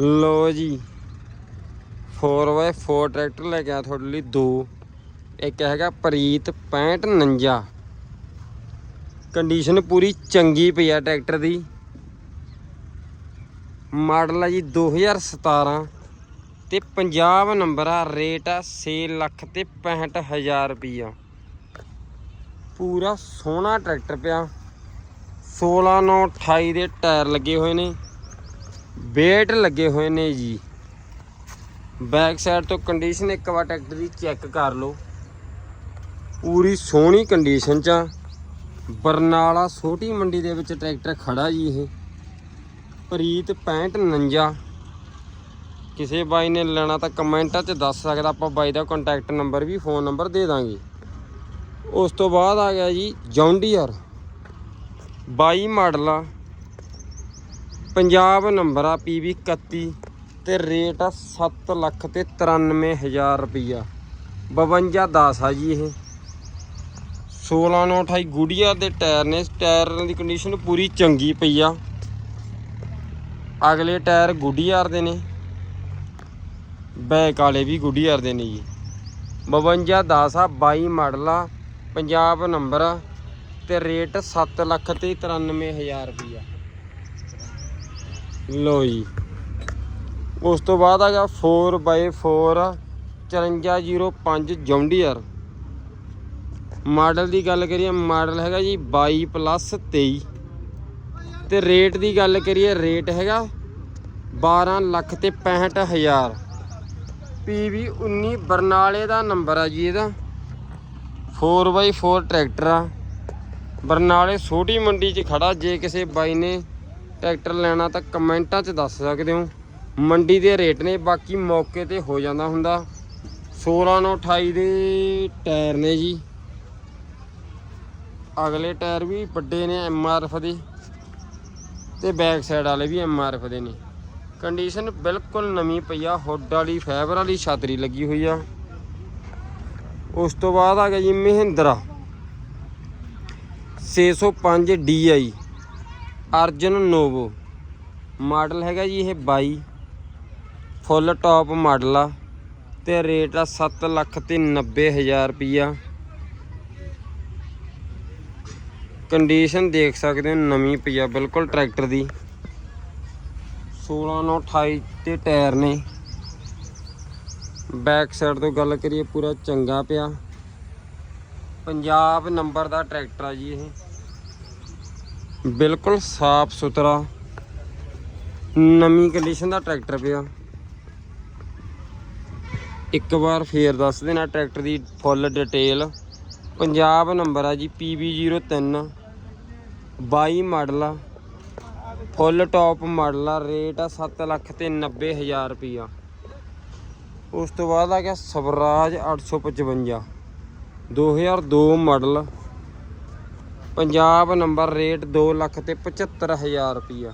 ਲੋ ਜੀ। 4x4 tractor ਲੈ ਕੇ ਆ ਤੁਹਾਡੇ ਲਈ ਦੋ। ਇੱਕ ਹੈਗਾ ਪ੍ਰੀਤ 6549 ਕੰਡੀਸ਼ਨ ਪੂਰੀ ਚੰਗੀ ਪਈ ਆ ਟਰੈਕਟਰ ਦੀ। ਮਾਡਲ ਆ ਜੀ 2017 ਤੇ ਪੰਜਾਬ ਨੰਬਰ ਆ ਰੇਟ ਆ 6 ਲੱਖ ਤੇ 65000 ਰੁਪਈਆ। ਪੂਰਾ ਸੋਹਣਾ ਟਰੈਕਟਰ ਪਿਆ। 16 9 28 ਦੇ ਟਾਇਰ ਲੱਗੇ ਹੋਏ ਨੇ। ਵੇਟ ਲੱਗੇ ਹੋਏ ਨੇ ਜੀ। ਬੈਕ ਸਾਈਡ ਤੋਂ ਕੰਡੀਸ਼ਨ ਇੱਕ ਵਾਰ ਟਰੈਕਟਰ ਦੀ ਚੈੱਕ ਕਰ ਲਓ। ਪੂਰੀ ਸੋਹਣੀ ਕੰਡੀਸ਼ਨ ਚ ਆ। ਬਰਨਾਲਾ ਛੋਟੀ ਮੰਡੀ ਦੇ ਵਿੱਚ ਟਰੈਕਟਰ ਖੜਾ ਜੀ ਇਹ। ਪ੍ਰੀਤ 6549 ਕਿਸੇ ਬਾਈ ਨੇ ਲੈਣਾ ਤਾਂ ਕਮੈਂਟਾਂ 'ਚ ਦੱਸ ਸਕਦਾ, ਆਪਾਂ ਬਾਈ ਦਾ ਕੰਟੈਕਟ ਨੰਬਰ ਵੀ ਫੋਨ ਨੰਬਰ ਦੇ ਦਾਂਗੇ। ਉਸ ਤੋਂ ਬਾਅਦ ਆ ਗਿਆ ਜੀ ਜੌਂਡੀਅਰ। 22 ਮਾਡਲ ਆ। ਪੰਜਾਬ ਨੰਬਰ ਆ PV 31 ਤੇ ਰੇਟ ਆ 7 ਲੱਖ ਤੇ 93000 ਰੁਪਈਆ। 52 10 ਆ ਜੀ ਇਹ। 16 ਨੂੰ 28 ਗੁੜੀਆ ਦੇ ਟਾਇਰ ਨੇ, ਟਾਇਰ ਦੀ ਕੰਡੀਸ਼ਨ ਪੂਰੀ ਚੰਗੀ ਪਈ ਆ। ਅਗਲੇ ਟਾਇਰ ਗੁੱਡੀਆਰ ਦੇ ਨੇ। ਬੈਕ ਵਾਲੇ ਵੀ ਗੁੱਡੀਆਰ ਦੇ ਨੇ ਜੀ। 52 10 ਆ 22 ਮਾਡਲ ਆ, ਪੰਜਾਬ ਨੰਬਰ ਆ ਤੇ ਰੇਟ 7 ਲੱਖ ਤੇ 93000 ਰੁਪਈਆ। ਲੋ ਜੀ। ਉਸ ਤੋਂ ਬਾਅਦ ਆ ਗਿਆ 4x4 5405 ਜੌਂਡੀਅਰ। ਮਾਡਲ ਦੀ ਗੱਲ ਕਰੀਏ, ਮਾਡਲ ਹੈਗਾ ਜੀ 22 ਪਲੱਸ 23 ਤੇ ਰੇਟ ਦੀ ਗੱਲ ਕਰੀਏ, ਰੇਟ ਹੈਗਾ 12 ਲੱਖ ਤੇ 65000 PV 19 ਬਰਨਾਲੇ ਦਾ ਨੰਬਰ ਆ ਜੀ ਇਹਦਾ। 4x4 ਟਰੈਕਟਰ ਆ। ਬਰਨਾਲੇ ਛੋਟੀ ਮੰਡੀ 'ਚ ਖੜਾ, ਜੇ ਕਿਸੇ ਬਾਈ ਨੇ ਟਰੈਕਟਰ ਲੈਣਾ ਤਾਂ ਕਮੈਂਟਾਂ 'ਚ ਦੱਸ ਸਕਦੇ ਹੋ। ਮੰਡੀ ਦੇ ਰੇਟ ਨੇ, ਬਾਕੀ ਮੌਕੇ ਤੇ ਹੋ ਜਾਂਦਾ ਹੁੰਦਾ। 16 ਨੂੰ 28 ਦੇ ਟਾਇਰ ਨੇ ਜੀ। ਅਗਲੇ ਟਾਇਰ ਵੀ ਵੱਡੇ ਨੇ ਐਮਆਰਐਫ ਦੇ ਤੇ ਬੈਕ ਸਾਈਡ ਵਾਲੇ ਵੀ ਐਮਆਰਐਫ ਦੇ ਨੇ। ਕੰਡੀਸ਼ਨ ਬਿਲਕੁਲ ਨਵੀਂ ਪਈ ਆ ਹੁੱਡ ਵਾਲੀ ਫਾਈਬਰ ਵਾਲੀ ਛਤਰੀ ਲੱਗੀ ਹੋਈ ਆ। ਉਸ ਤੋਂ ਬਾਅਦ ਆ ਗਿਆ ਜੀ Mahindra. 605 DI Arjun Novo. Model ਹੈਗਾ ਜੀ ਇਹ 22 ਫੁੱਲ ਟਾਪ ਮਾਡਲ ਆ ਤੇ ਰੇਟ ਆ 7 ਲੱਖ ਤੇ 90000 ਰੁਪਈਆ। ਕੰਡੀਸ਼ਨ ਦੇਖ ਸਕਦੇ ਹੋ, ਨਵੀਂ ਪਈ ਆ, ਬਿਲਕੁਲ ਟਰੈਕਟਰ ਦੀ। 16 ਨੂੰ 28 ਤੇ ਟਾਇਰ ਨੇ। ਬੈਕ ਸਾਈਡ ਤੋਂ ਗੱਲ ਕਰੀਏ, ਪੂਰਾ ਚੰਗਾ ਪਿਆ। ਪੰਜਾਬ ਨੰਬਰ ਦਾ ਟਰੈਕਟਰ ਆ ਜੀ ਇਹ। ਬਿਲਕੁਲ ਸਾਫ਼ ਸੁਥਰਾ। ਨਵੀਂ ਕੰਡੀਸ਼ਨ ਦਾ ਟਰੈਕਟਰ ਪਿਆ। ਇੱਕ ਵਾਰ ਫੇਰ ਦੱਸ ਦੇਣਾ ਟਰੈਕਟਰ ਦੀ ਫੁੱਲ ਡਿਟੇਲ ਪੰਜਾਬ ਨੰਬਰ ਆ ਜੀ PB03 22 ਮਾਡਲ ਆ। ਫੁੱਲ ਟਾਪ ਮਾਡਲ ਆ। ਰੇਟ ਆ 7 ਲੱਖ ਤੇ 90000 ਰੁਪਈਆ। ਉਸ ਤੋਂ ਬਾਅਦ ਆ ਗਿਆ Swaraj 855 2002 model. Punjab number rate 2 lakh ਤੇ 75000 ਰੁਪਈਆ।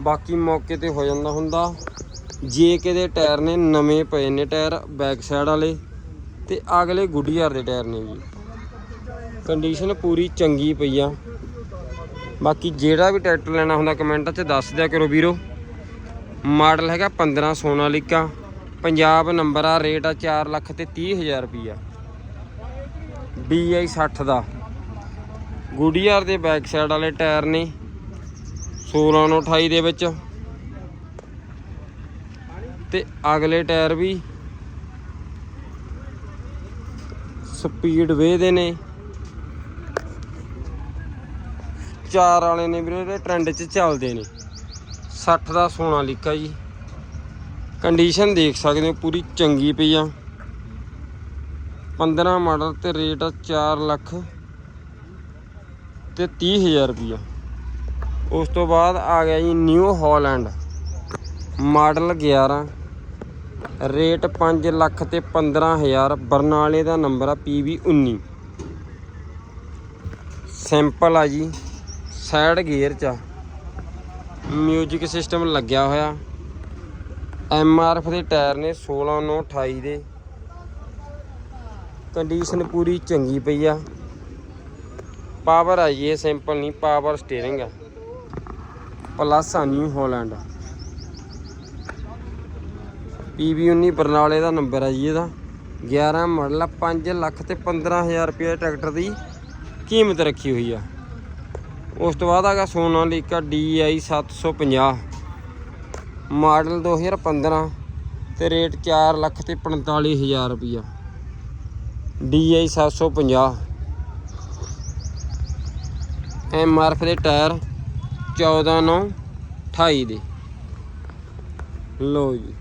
ਬਾਕੀ ਮੌਕੇ ਤੇ ਹੋ ਜਾਂਦਾ ਹੁੰਦਾ। ਜੇ ਦੇ ਟਾਇਰ ਨੇ ਨਵੇਂ ਪਏ ਨੇ ਟਾਇਰ ਬੈਕ ਸਾਈਡ ਵਾਲੇ ਤੇ ਅਗਲੇ ਗੁੱਡੀਆਰ ਦੇ ਟਾਇਰ ਨੇ ਜੀ ਕੰਡੀਸ਼ਨ ਪੂਰੀ ਚੰਗੀ ਪਈ ਆ। ਬਾਕੀ ਜਿਹੜਾ ਵੀ ਟਰੈਕਟਰ ਲੈਣਾ ਹੁੰਦਾ ਕਮੈਂਟਾਂ 'ਚ ਦੱਸ ਦਿਆ ਕਰੋ ਵੀਰੋ। ਮਾਡਲ ਹੈਗਾ 15 ਸੋਨਾਲੀਕਾ ਪੰਜਾਬ ਨੰਬਰ ਆ ਰੇਟ ਆ 4 ਲੱਖ ਤੇ 30000 ਰੁਪਈਆ। BI 60 ਦਾ। ਗੁੱਡੀਆਰ ਦੇ ਬੈਕ ਸਾਈਡ ਵਾਲੇ ਟਾਇਰ ਨੇ 16 ਨੂੰ 28 ਦੇ ਵਿੱਚ। ਤੇ ਅਗਲੇ ਟਾਇਰ ਵੀ ਸਪੀਡ ਵੇ ਦੇ ਨੇ। ਚਾਰ ਵਾਲੇ ਨੇ ਵੀਰੇ, ਇਹਦੇ ਟ੍ਰੈਂਡ 'ਚ ਚੱਲਦੇ ਨੇ। 60 ਦਾ ਸੋਨਾ ਲਿਖਾ ਜੀ। ਕੰਡੀਸ਼ਨ ਦੇਖ ਸਕਦੇ ਹੋ, ਪੂਰੀ ਚੰਗੀ ਪਈ ਆ। 15 ਮਾਡਲ ਤੇ ਰੇਟ ਆ 4 ਲੱਖ। ਤੇ 30000 ਰੁਪਈਆ। ਉਸ ਤੋਂ ਬਾਅਦ ਆ ਗਿਆ ਜੀ New Holland model 11 rate 5 lakh ਤੇ 15000 ਬਰਨਾਲੇ ਦਾ ਨੰਬਰ ਆ PV 19 ਸਿੰਪਲ ਆ ਜੀ। ਸਾਈਡ ਗੇਅਰ ਚ ਮਿਊਜ਼ਿਕ ਸਿਸਟਮ ਲੱਗਿਆ ਹੋਇਆ। ਐਮ ਆਰ ਐਮਆਰਐਫ ਦੇ ਟਾਇਰ ਨੇ 16 9 28 ਦੇ। ਕੰਡੀਸ਼ਨ ਪੂਰੀ ਚੰਗੀ ਪਈ ਆ। ਪਾਵਰ ਆ ਜੀ, ਇਹ ਸਿੰਪਲ ਨਹੀਂ, ਪਾਵਰ ਸਟੀਅਰਿੰਗ ਆ। ਪਲੱਸ ਆ। ਨਿਊ ਹਾਲੈਂਡ PB19 ਬਰਨਾਲੇ ਦਾ ਨੰਬਰ ਆ ਜੀ ਇਹਦਾ। 11 ਮਾਡਲ ਆ 5 ਲੱਖ ਤੇ 15000 ਰੁਪਏ ਟਰੈਕਟਰ ਦੀ ਕੀਮਤ ਰੱਖੀ ਹੋਈ ਆ। ਉਸ ਤੋਂ ਬਾਅਦ ਹੈਗਾ ਸੋਨਾਲੀਕਾ DI 750 ਮਾਡਲ 2015 ਤੇ ਰੇਟ 4 ਲੱਖ ਤੇ 45000 ਰੁਪਇਆ DI 750 ਐਮਆਰਐਫ ਦੇ ਟਾਇਰ 14 9 28 ਦੇ। ਲੋ ਜੀ।